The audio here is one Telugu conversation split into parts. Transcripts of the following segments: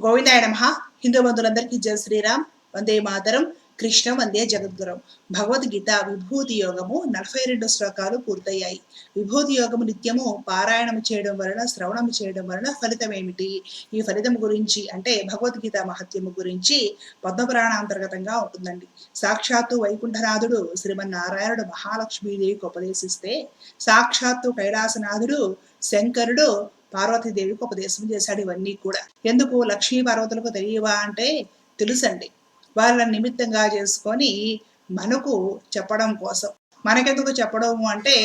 గోవిందాయ నమ. హిందూ బంధువులందరికీ జయ శ్రీరామ్. వందే మాతరం. కృష్ణ వందే జగద్గురం. భగవద్గీత విభూతి యోగము నలభై రెండు శ్లోకాలు పూర్తయ్యాయి. విభూతి యోగము నిత్యము పారాయణము చేయడం వలన శ్రవణము చేయడం వలన ఫలితం ఏమిటి? ఈ ఫలితం గురించి అంటే భగవద్గీత మహత్యము గురించి పద్మపురాణాంతర్గతంగా ఉంటుందండి. సాక్షాత్తు వైకుంఠనాథుడు శ్రీమన్నారాయణుడు మహాలక్ష్మీదేవికి ఉపదేశిస్తే సాక్షాత్తు కైలాసనాథుడు శంకరుడు పార్వతీదేవికి ఉపదేశం చేశాడు ఇవన్నీ కూడా. ఎందుకు లక్ష్మీ పార్వతులకు తెలియవా అంటే తెలుసండి. వాళ్ళ నిమిత్తంగా చేసుకొని మనకు చెప్పడం కోసం. మనకెందుకు చెప్పడం అంటే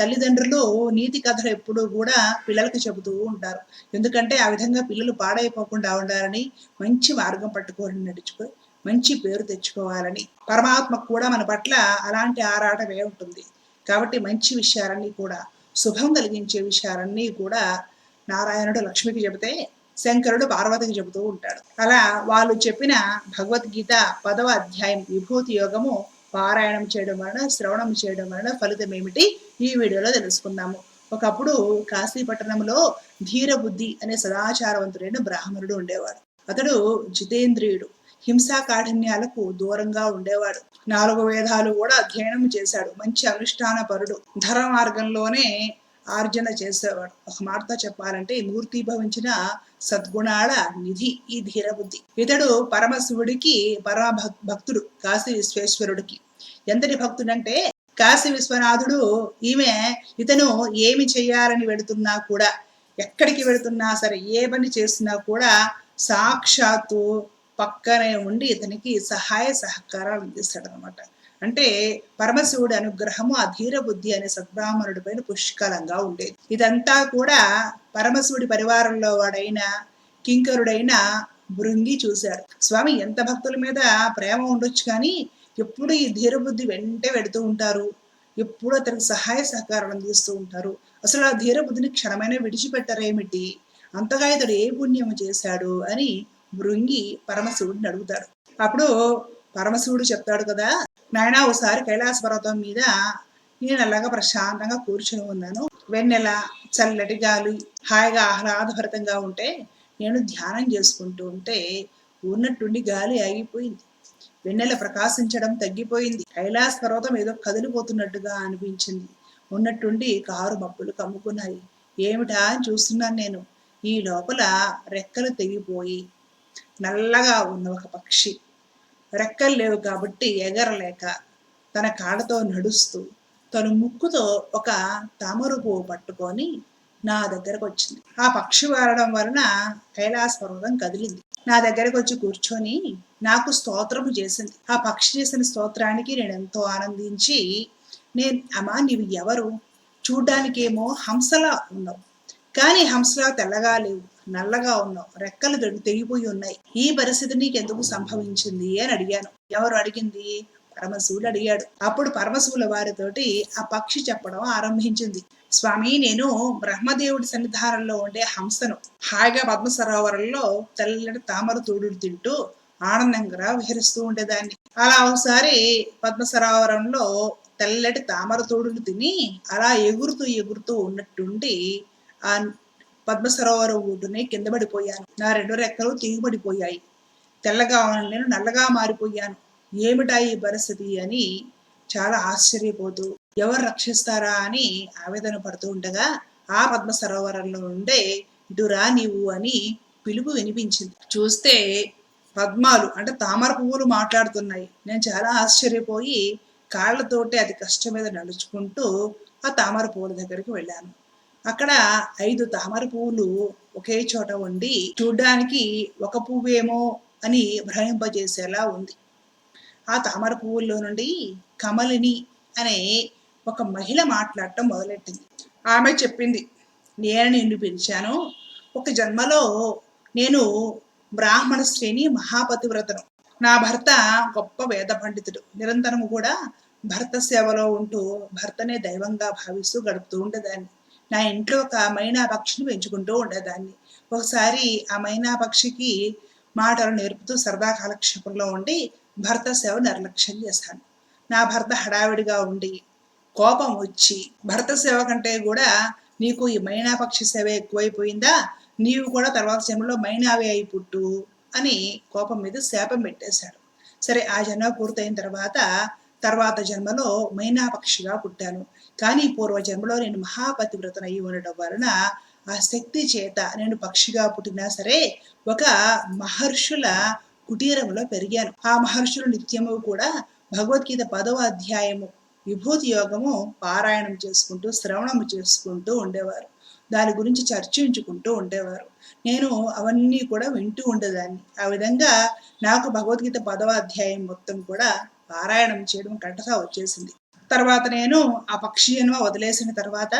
తల్లిదండ్రులు నీతి కథలు ఎప్పుడూ కూడా పిల్లలకు చెబుతూ ఉంటారు. ఎందుకంటే ఆ విధంగా పిల్లలు పాడైపోకుండా ఉండాలని మంచి మార్గం పట్టుకొని నడుచుకొని మంచి పేరు తెచ్చుకోవాలని పరమాత్మకు కూడా మన పట్ల అలాంటి ఆరాటమే ఉంటుంది. కాబట్టి మంచి విషయాలన్నీ కూడా శుభం కలిగించే విషయాలన్నీ కూడా నారాయణుడు లక్ష్మికి చెబితే శంకరుడు పార్వతికి చెబుతూ ఉంటాడు. అలా వాళ్ళు చెప్పిన భగవద్గీత పదవ అధ్యాయం విభూతి యోగము పారాయణం చేయడం వలన శ్రవణం చేయడం వలన ఫలితం ఏమిటి? ఈ వీడియోలో తెలుసుకుందాము. ఒకప్పుడు కాశీపట్టణంలో ధీరబుద్ధి అనే సదాచారవంతుడైన బ్రాహ్మణుడు ఉండేవాడు. అతడు జితేంద్రియుడు హింసా కాఠిన్యాలకు దూరంగా ఉండేవాడు. నాలుగు వేదాలు కూడా అధ్యయనం చేశాడు. మంచి అనుష్ఠాన పరుడు ధర్మ మార్గంలోనే ఆర్జన చేసేవాడు. ఒక మాటతో చెప్పాలంటే మూర్తిభవించిన సద్గుణాల నిధి ఈ ధీరబుద్ధి. ఇతడు పరమశివుడికి పరమ భక్- భక్తుడు కాశీ విశ్వేశ్వరుడికి. ఎంతటి భక్తుడంటే కాశీ విశ్వనాథుడు ఈమె ఇతను ఏమి చేయాలని వెడుతున్నా కూడా ఎక్కడికి వెళుతున్నా సరే ఏ పని చేస్తున్నా కూడా సాక్షాత్తు పక్కనే ఉండి ఇతనికి సహాయ సహకారాలు అందిస్తాడు అనమాట అంటే పరమశివుడి అనుగ్రహము ఆ ధీర బుద్ధి అనే సద్బ్రాహ్మణుడి పైన పుష్కలంగా ఉండేది. ఇదంతా కూడా పరమశివుడి పరివారంలో వాడైన కింకరుడైన భృంగి చూశారు స్వామి ఎంత భక్తుల మీద ప్రేమ ఉండొచ్చు కానీ ఎప్పుడు ఈ ధీరబుద్ధి వెంటే వెడుతూ ఉంటారు. ఎప్పుడు అతనికి సహాయ సహకారం అందిస్తూ ఉంటారు. అసలు ఆ ధీరబుద్ధిని క్షణమైన విడిచిపెట్టరేమిటి? అంతగా ఇతడు ఏ పుణ్యము చేశాడు అని భృంగి పరమశివుడిని అడుగుతాడు. అప్పుడు పరమశివుడు చెప్తాడు కదా నాయన ఒకసారి కైలాస పర్వతం మీద నేను అలాగా ప్రశాంతంగా కూర్చుని ఉన్నాను. వెన్నెల చల్లటి గాలి హాయిగా ఆహ్లాదభరితంగా ఉంటే నేను ధ్యానం చేసుకుంటూ ఉంటే ఉన్నట్టుండి గాలి ఆగిపోయింది. వెన్నెల ప్రకాశించడం తగ్గిపోయింది. కైలాస పర్వతం ఏదో కదిలిపోతున్నట్టుగా అనిపించింది. ఉన్నట్టుండి కారు మబ్బులు కమ్ముకున్నాయి. ఏమిటా అని చూస్తున్నాను నేను. ఈ లోపల రెక్కలు తెగిపోయి నల్లగా ఉన్న ఒక పక్షి. రెక్కలు లేవు కాబట్టి ఎగరలేక తన కాళ్ళతో నడుస్తూ తను ముక్కుతో ఒక తామర పువ్వు పట్టుకొని నా దగ్గరకు వచ్చింది ఆ పక్షి వారడం వలన కైలాస పర్వతం కదిలింది. నా దగ్గరకు వచ్చి కూర్చొని నాకు స్తోత్రము చేసింది. ఆ పక్షి చేసిన స్తోత్రానికి నేను ఎంతో ఆనందించి నేను అమ్మా నీవు ఎవరు? చూడ్డానికేమో హంసలా ఉన్నావు. కానీ హంసలా తెల్లగా లేవు. నల్లగా ఉన్నావు రెక్కలు తెగిపోయి ఉన్నాయి. ఈ పరిస్థితి నీకు ఎందుకు సంభవించింది అని అడిగాను. ఎవరు అడిగింది? పరమశివుడు అడిగాడు. అప్పుడు పరమశివుల వారితోటి ఆ పక్షి చెప్పడం ఆరంభించింది. స్వామి నేను బ్రహ్మదేవుడి సన్నిధానంలో ఉండే హంసను హాయిగా పద్మ సరోవరంలో తెల్లటి తామర తోడులు తింటూ ఆనందంగా విహరిస్తూ ఉండేదాన్ని. అలా ఒకసారి పద్మ సరోవరంలో తెల్లటి తామర తోడులు తిని అలా ఎగురుతూ ఎగురుతూ ఉన్నట్టుండి ఆ పద్మ సరోవరం ఒడ్డునే కింద పడిపోయాను. నా రెండు రెక్కలు తెగిపడిపోయాయి తెల్లగా నేను నల్లగా మారిపోయాను. ఏమిటా ఈ పరిస్థితి అని చాలా ఆశ్చర్యపోతూ ఎవరు రక్షిస్తారా అని ఆవేదన పడుతూ ఉండగా ఆ పద్మ సరోవరంలో ఉండే ఇటురా నీవు అని పిలుపు వినిపించింది. చూస్తే పద్మాలు అంటే తామర పువ్వులు మాట్లాడుతున్నాయి. నేను చాలా ఆశ్చర్యపోయి కాళ్ళతోటే అది కష్టం మీద నడుచుకుంటూ ఆ తామర పువ్వుల దగ్గరికి వెళ్ళాను. అక్కడ ఐదు తామర పువ్వులు ఒకే చోట ఉండి చూడ్డానికి ఒక పువ్వేమో అని భ్రమింపజేసేలా ఉంది. ఆ తామర పువ్వుల్లో నుండి కమలిని అనే ఒక మహిళ మాట్లాడటం మొదలెట్టింది. ఆమె చెప్పింది నేను నిన్ను పిలిచాను. ఒక జన్మలో నేను బ్రాహ్మణ శ్రేణి మహాపతివ్రతను. నా భర్త గొప్ప వేద పండితుడు. నిరంతరము కూడా భర్త సేవలో ఉంటూ భర్తనే దైవంగా భావిస్తూ గడుపుతూ ఉండేదాన్ని. నా ఇంట్లో ఒక మైనా పక్షిని పెంచుకుంటూ ఉండేదాన్ని. ఒకసారి ఆ మైనా పక్షికి మాటలు నేర్పుతూ సరదా కాలక్షేపంలో ఉండి భర్త సేవ నిర్లక్ష్యం చేశాను. నా భర్త హడావిడిగా ఉండి కోపం వచ్చి భర్త సేవ కంటే కూడా నీకు ఈ మైనా పక్షి సేవ ఎక్కువైపోయిందా? నీవు కూడా తర్వాత జన్మలో మైనావే అయి పుట్టు అని కోపం మీద శాపం పెట్టేశాడు. సరే ఆ జన్మ పూర్తయిన తర్వాత తర్వాత జన్మలో మైనాపక్షిగా పుట్టాను. కానీ పూర్వ జన్మలో నేను మహాపతివ్రతనయ్యి ఉండటం వలన ఆ శక్తి చేత నేను పక్షిగా పుట్టినా సరే ఒక మహర్షుల కుటీరంలో పెరిగాను. ఆ మహర్షులు నిత్యము కూడా భగవద్గీత పదవ అధ్యాయము విభూతి యోగము పారాయణం చేసుకుంటూ శ్రవణము చేసుకుంటూ ఉండేవారు. దాని గురించి చర్చించుకుంటూ ఉండేవారు. నేను అవన్నీ కూడా వింటూ ఉండేదాన్ని. ఆ విధంగా నాకు భగవద్గీత పదవ అధ్యాయం మొత్తం కూడా పారాయణం చేయడం కట్టగా వచ్చేసింది. తర్వాత నేను ఆ పక్షియను వదిలేసిన తర్వాత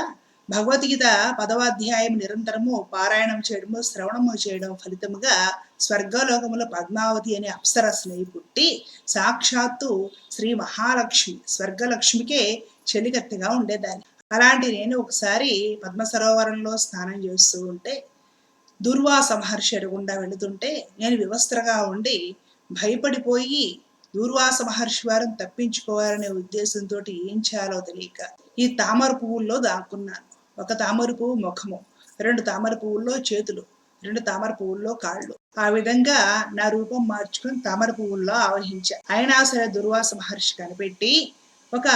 భగవద్గీత పదవాధ్యాయం నిరంతరము పారాయణం చేయడము శ్రవణము చేయడం ఫలితముగా స్వర్గలోకములో పద్మావతి అనే అప్సరస్నై పుట్టి సాక్షాత్తు శ్రీ మహాలక్ష్మి స్వర్గలక్ష్మికే చెలికత్తెగా ఉండేదాన్ని. అలాంటి నేను ఒకసారి పద్మ సరోవరంలో స్నానం చేస్తూ ఉంటే దుర్వాస మహర్షి అడుగుండా వెళుతుంటే నేను వివస్త్రగా ఉండి భయపడిపోయి దూర్వాస మహర్షి వారిని తప్పించుకోవాలనే ఉద్దేశంతో ఏం చేయాలో తెలియక ఈ తామర పువ్వుల్లో దాక్కున్నాను. ఒక తామర పువ్వు ముఖము రెండు తామర పువ్వుల్లో చేతులు రెండు తామర పువ్వుల్లో కాళ్ళు. ఆ విధంగా నా రూపం మార్చుకుని తామర పువ్వుల్లో ఆవహించా. అయినా సరే దుర్వాస మహర్షి కనిపెట్టి ఒక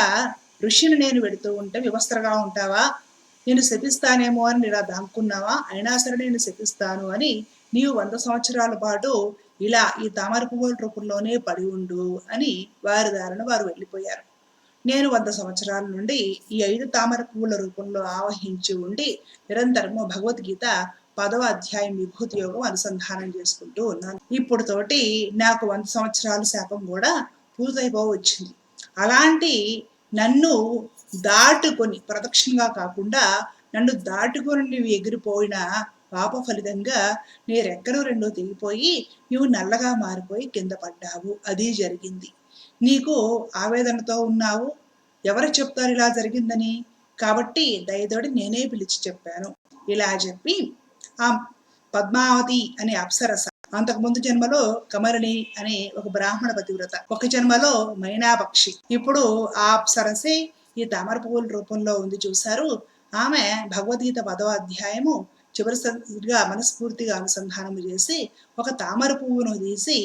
ఋషిని నేను వెడుతూ ఉంటే వివస్త్రగా ఉంటావా? నేను శపిస్తానేమో అని ఇలా దాక్కున్నావా? అయినా సరే నేను శపిస్తాను అని నీవు వంద సంవత్సరాల పాటు ఇలా ఈ తామర పువ్వుల రూపంలోనే పడి ఉండు అని వారి దారిన వారు వెళ్ళిపోయారు. నేను వంద సంవత్సరాల నుండి ఈ ఐదు తామర పువ్వుల రూపంలో ఆవహించి ఉండి నిరంతరము భగవద్గీత పదవ అధ్యాయం విభూతి యోగం అనుసంధానం చేసుకుంటూ ఉన్నాను. ఇప్పుడు తోటి నాకు వంద సంవత్సరాల శాపం కూడా పూర్తయిపోవచ్చింది అలాంటి నన్ను దాటుకొని ప్రదక్షిణగా కాకుండా నన్ను దాటుకొని నువ్వు ఎగిరిపోయిన పాప ఫలితంగా నీ రెక్కలు రెండో తెగిపోయి నువ్వు నల్లగా మారిపోయి కింద పడ్డావు. అది జరిగింది. నీకు ఆవేదనతో ఉన్నావు. ఎవరు చెప్తారు ఇలా జరిగిందని? కాబట్టి దయతోటి నేనే పిలిచి చెప్పాను. ఇలా చెప్పి ఆ పద్మావతి అనే అప్సరస అంతకుముందు జన్మలో కమరిణి అనే ఒక బ్రాహ్మణ పతివ్రత ఒక జన్మలో మైనాపక్షి. ఇప్పుడు ఆ అప్సరసే ఈ తామర పువ్వుల రూపంలో ఉంది చూశారు. ఆమె భగవద్గీత పదవ అధ్యాయము చివరిగా మనస్ఫూర్తిగా అనుసంధానం చేసి ఒక తామర పువ్వును తీసి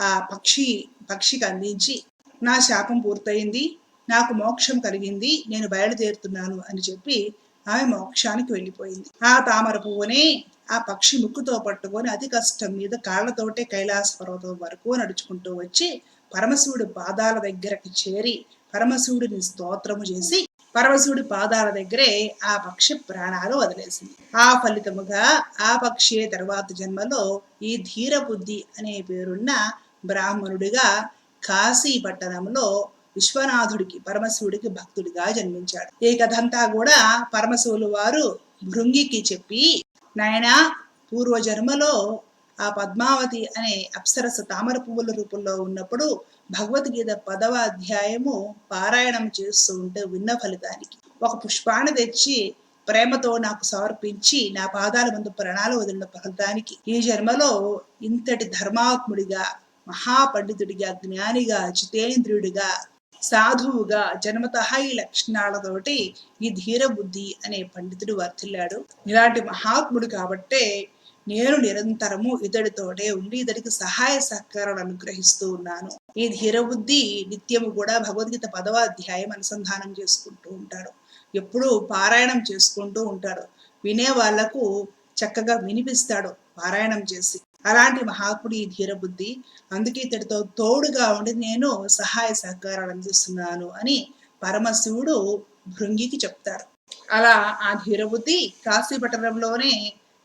ఆ పక్షి పక్షికి అందించి నా శాపం పూర్తయింది నాకు మోక్షం కలిగింది నేను బయలుదేరుతున్నాను అని చెప్పి ఆమె మోక్షానికి వెళ్ళిపోయింది. ఆ తామర పువ్వునే ఆ పక్షి ముక్కుతో పట్టుకొని అతి కష్టం మీద కాళ్ళతోటే కైలాస పర్వతం వరకు నడుచుకుంటూ వచ్చి పరమశివుడి పాదాల దగ్గరకు చేరి పరమశివుడిని స్తోత్రము చేసి పరమశివుడి పాదాల దగ్గరే ఆ పక్షి ప్రాణాలు వదిలేసింది. ఆ ఫలితముగా ఆ పక్షి తర్వాత జన్మలో ఈ ధీరబుద్ధి అనే పేరున్న బ్రాహ్మణుడిగా కాశీ పట్టణంలో విశ్వనాథుడికి పరమశివుడికి భక్తుడిగా జన్మించాడు. ఈ కథంతా కూడా పరమశివులు వారు భృంగికి చెప్పి నాయనా పూర్వజన్మలో ఆ పద్మావతి అనే అప్సరస తామర పువ్వుల రూపంలో ఉన్నప్పుడు భగవద్గీత పదవ అధ్యాయము పారాయణం చేస్తూ ఉంటే విన్న ఫలితానికి. ఒక పుష్పాన్ని తెచ్చి ప్రేమతో నాకు సమర్పించి నా పాదాల ముందు ప్రాణాలు వదిలిన ఫలితానికి. ఈ జన్మలో ఇంతటి ధర్మాత్ముడిగా మహాపండితుడిగా జ్ఞానిగా జితేంద్రుడిగా సాధువుగా జన్మత ఈ లక్షణాలతోటి ఈ ధీర బుద్ధి అనే పండితుడు వర్తిల్లాడు. ఇలాంటి మహాత్ముడు కాబట్టే నేను నిరంతరము ఇతడితోటే ఉండి ఇతడికి సహాయ సహకారాలు అనుగ్రహిస్తూ ఉన్నాను. ఈ ధీరబుద్ధి నిత్యము కూడా భగవద్గీత పదవ అధ్యాయం అనుసంధానం చేసుకుంటూ ఉంటాడు. ఎప్పుడూ పారాయణం చేసుకుంటూ ఉంటాడు. వినే వాళ్ళకు చక్కగా వినిపిస్తాడు పారాయణం చేసి. అలాంటి మహాకుడి ధీరబుద్ధి అందుకే ఇతడితో తోడుగా ఉండి నేను సహాయ సహకారాలు అందిస్తున్నాను అని పరమశివుడు భృంగికి చెప్తారు. అలా ఆ ధీరబుద్ధి కాశీపట్టణంలోనే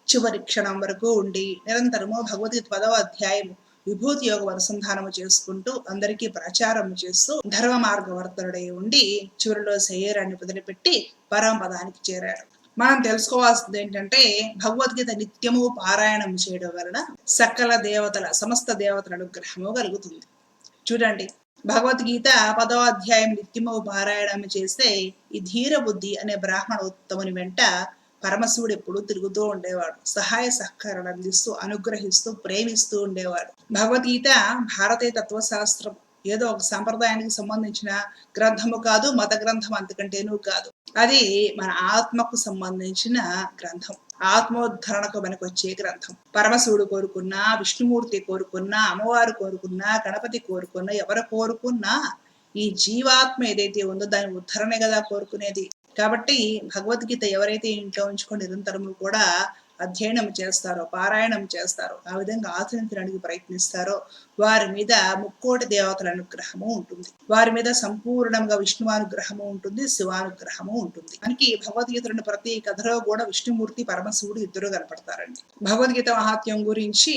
చివరి క్షణం వరకు ఉండి నిరంతరము భగవద్గీత పదవ అధ్యాయము విభూతి యోగ అనుసంధానము చేసుకుంటూ అందరికీ ప్రచారం చేస్తూ ధర్మ మార్గవర్తనుడై ఉండి చివరిలో శరీరాన్ని వదిలిపెట్టి పరమపదానికి చేరాడు. మనం తెలుసుకోవాల్సింది ఏంటంటే భగవద్గీత నిత్యము పారాయణం చేయడం వలన సకల దేవతల సమస్త దేవతల అనుగ్రహము కలుగుతుంది. చూడండి భగవద్గీత పదవ అధ్యాయం నిత్యము పారాయణం చేస్తే ఈ ధీర బుద్ధి అనే బ్రాహ్మణ ఉత్తముని వెంట పరమశివుడు ఎప్పుడు తిరుగుతూ ఉండేవాడు. సహాయ సహకారాలు అందిస్తూ అనుగ్రహిస్తూ ప్రేమిస్తూ ఉండేవాడు. భగవద్గీత భారతీయ తత్వశాస్త్రం ఏదో ఒక సంప్రదాయానికి సంబంధించిన గ్రంథము కాదు మత గ్రంథం అంతకంటేనూ కాదు. అది మన ఆత్మకు సంబంధించిన గ్రంథం. ఆత్మోద్ధరణకు మనకు వచ్చే గ్రంథం. పరమశివుడు కోరుకున్నా విష్ణుమూర్తి కోరుకున్నా అమ్మవారు కోరుకున్నా గణపతి కోరుకున్నా ఎవరు కోరుకున్నా ఈ జీవాత్మ ఏదైతే ఉందో దాని ఉద్ధరణే కదా కోరుకునేది. కాబట్టి భగవద్గీత ఎవరైతే ఇంట్లో ఉంచుకొని నిరంతరము కూడా అధ్యయనం చేస్తారో పారాయణం చేస్తారో ఆ విధంగా ఆచరించడానికి ప్రయత్నిస్తారో వారి మీద ముక్కోటి దేవతల అనుగ్రహము ఉంటుంది. వారి మీద సంపూర్ణంగా విష్ణు అనుగ్రహము ఉంటుంది శివానుగ్రహము ఉంటుంది. మనకి భగవద్గీతలను ప్రతి కథలో కూడా విష్ణుమూర్తి పరమశివుడు ఇద్దరు కనపడతారండి. భగవద్గీత మహాత్యం గురించి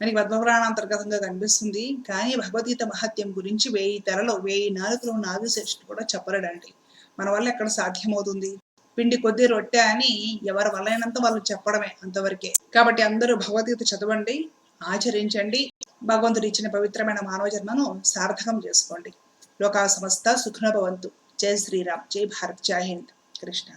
మనకి పద్మపురాణాంతర్గతంగా కనిపిస్తుంది. కానీ భగవద్గీత మహత్యం గురించి వెయ్యి తెరలో వెయ్యి నాలుగులో ఉన్న ఆదిశేషుడు కూడా చెప్పలేడండి. మన వల్ల ఎక్కడ సాధ్యమవుతుంది? పిండి కొద్ది రొట్టె అని ఎవరి వల్లైనంత వాళ్ళు చెప్పడమే అంతవరకే. కాబట్టి అందరూ భగవద్గీత చదవండి ఆచరించండి భగవంతుడు ఇచ్చిన పవిత్రమైన మానవ జన్మను సార్థకం చేసుకోండి. లోకా సమస్త సుఖనభవంతు జై శ్రీరామ్. జై భారత్. జై హింద్. కృష్ణ